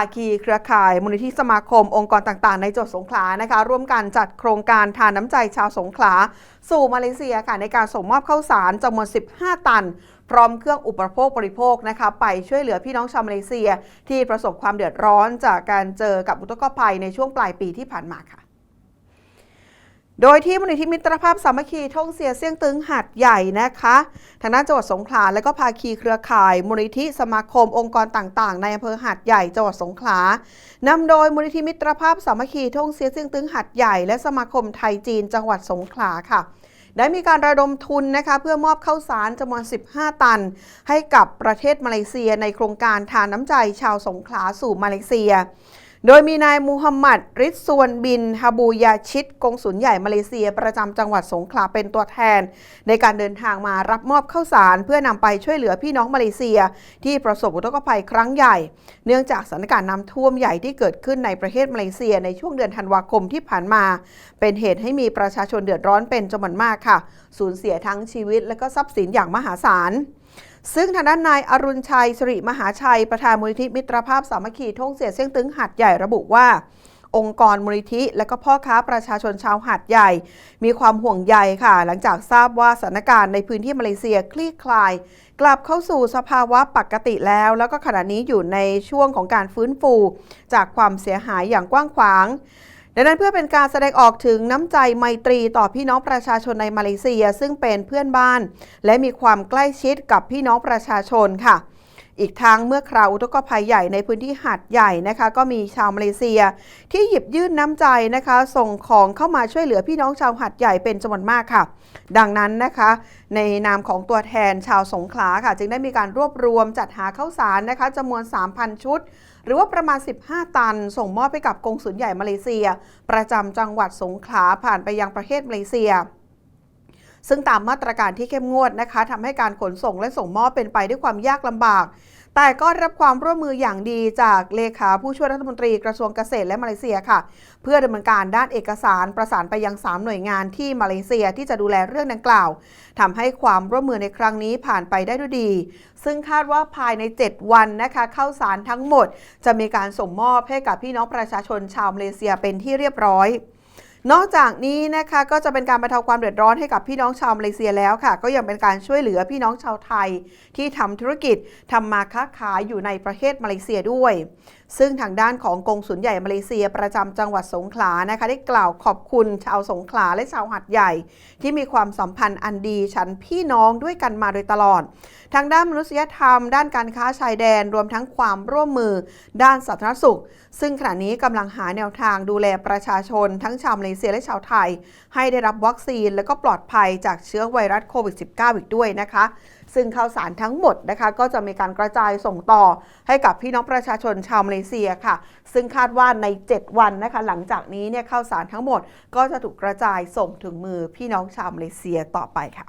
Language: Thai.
าคีเครือข่ายมูลนิธิสมาคมองค์กรต่างๆ ในจังหวัดสงขลานะคะ ร่วมกันจัดโครงการทานน้ำใจชาวสงขลา สู่มาเลเซียค่ะในการส่งมอบข้าวสารจำนวน 15 ตัน พร้อมเครื่องอุปโภคบริโภคนะคะ ไปช่วยเหลือพี่น้องชาวมาเลเซีย ที่ประสบความเดือดร้อนจากการเจอกับอุทกภัยในช่วงปลายปีที่ผ่านมาค่ะ โดยที่มูลนิธิมิตรภาพสามัคคีท่องเสียเสี่ยงตึงหัดใหญ่นะคะทางด้านจังหวัดสงขลาและก็ภาคีเครือข่ายมูลนิธิสมาคมองค์กรต่างๆ ในอำเภอหัดใหญ่จังหวัดสงขลานำโดยมูลนิธิมิตรภาพสามัคคีท่องเสียเสี่ยงตึงหัดใหญ่และสมาคมไทยจีนจังหวัดสงขลาค่ะได้มีการระดมทุนนะคะเพื่อมอบข้าวสารจำนวน 15 ตัน ให้กับประเทศมาเลเซียในโครงการทานน้ำใจชาวสงขลาสู่มาเลเซีย โดยมีนายมูฮัมหมัดริดซวนบินฮาบูยาชิดกงสุลใหญ่มาเลเซีย ประจำจังหวัดสงขลาเป็นตัวแทน ในการเดินทางมารับมอบข้าวสาร เพื่อนำไปช่วยเหลือพี่น้องมาเลเซีย ที่ประสบอุทกภัยครั้งใหญ่ เนื่องจากสถานการณ์น้ำท่วมใหญ่ที่เกิดขึ้นในประเทศมาเลเซีย ในช่วงเดือนธันวาคมที่ผ่านมา เป็นเหตุให้มีประชาชนเดือดร้อนเป็นจำนวนมากค่ะ สูญเสียทั้งชีวิตและก็ทรัพย์สินอย่างมหาศาล ซึ่งทางด้านนายอรุณชัยสิริมหาชัย ประธานมูลนิธิมิตรภาพสามัคคีท่งเสียเสียงตึงหัดใหญ่ระบุว่าองค์กรมูลนิธิ และก็พ่อค้าประชาชนชาวหัดใหญ่ มีความห่วงใยค่ะ หลังจากทราบว่าสถานการณ์ในพื้นที่มาเลเซียคลี่คลาย กลับเข้าสู่สภาวะปกติแล้ว แล้วก็ขณะนี้อยู่ในช่วงของการฟื้นฟู จากความเสียหายอย่างกว้างขวาง ดังนั้นเพื่อเป็นการแสดงออกถึงน้ำใจไมตรีต่อพี่น้องประชาชนในมาเลเซีย ซึ่งเป็นเพื่อนบ้าน และมีความใกล้ชิดกับพี่น้องประชาชนค่ะ อีกทั้งเมื่อคราวอุทกภัยใหญ่ในพื้นที่หาดใหญ่นะคะ ก็มีชาวมาเลเซีย ที่หยิบยื่นน้ำใจนะคะ ส่งของเข้ามาช่วยเหลือพี่น้องชาวหาดใหญ่เป็นจำนวนมากค่ะ ดังนั้นนะคะ ในนามของตัวแทนชาวสงขลาค่ะ จึงได้มีการรวบรวมจัดหาข้าวสารนะคะจำนวน 3,000 ชุด หรือว่าประมาณ 15 ตัน ส่งมอบไปกับกงสุลใหญ่มาเลเซีย ประจำจังหวัดสงขลาผ่านไปยังประเทศมาเลเซียซึ่งตามมาตรการที่เข้มงวดนะคะทำให้การขนส่งและส่งมอบเป็นไปด้วยความยากลำบาก แต่ก็รับความร่วมมืออย่างดีจากเลขาผู้ช่วยรัฐมนตรีกระทรวงเกษตรและมาเลเซียค่ะ เพื่อดำเนินการด้านเอกสารประสานไปยัง 3 หน่วยงานที่มาเลเซียที่จะดูแลเรื่องดังกล่าวทำให้ความร่วมมือในครั้งนี้ผ่านไปได้ด้วยดี ซึ่งคาดว่าภายใน 7 วันนะคะเข้าสารทั้งหมด จะมีการส่งมอบให้กับพี่น้องประชาชนชาวมาเลเซียเป็นที่เรียบร้อย นอกจากนี้นะคะก็จะเป็นการบรรเทาความเดือดร้อนให้กับพี่น้องชาวมาเลเซียแล้วค่ะ ก็ยังเป็นการช่วยเหลือพี่น้องชาวไทย ที่ทำธุรกิจทำมาค้าขายอยู่ในประเทศมาเลเซียด้วย ซึ่งทางด้านของกงสุลใหญ่มาเลเซียประจำจังหวัดสงขลานะคะได้กล่าวขอบคุณชาวสงขลาและชาวหัดใหญ่ ที่มีความสัมพันธ์อันดีฉันพี่น้องด้วยกันมาโดยตลอด ทางด้านมนุษยธรรม ด้านการค้าชายแดนรวมทั้งความร่วมมือ ด้านสาธารณสุข ซึ่งขณะนี้กำลังหาแนวทางดูแลประชาชนทั้งชาวมาเลเซียและชาวไทย ให้ได้รับวัคซีนและก็ปลอดภัยจากเชื้อไวรัสโควิด -19 อีกด้วยนะคะ ซึ่งข่าวสารทั้งหมดนะคะ ก็จะมีการกระจายส่งต่อให้กับพี่น้องประชาชนชาวมาเลเซียค่ะ ซึ่งคาดว่าใน 7 วันนะคะ หลังจากนี้เนี่ยข่าวสารทั้งหมดก็จะถูกกระจายส่งถึงมือพี่น้องชาวมาเลเซียต่อไปค่ะ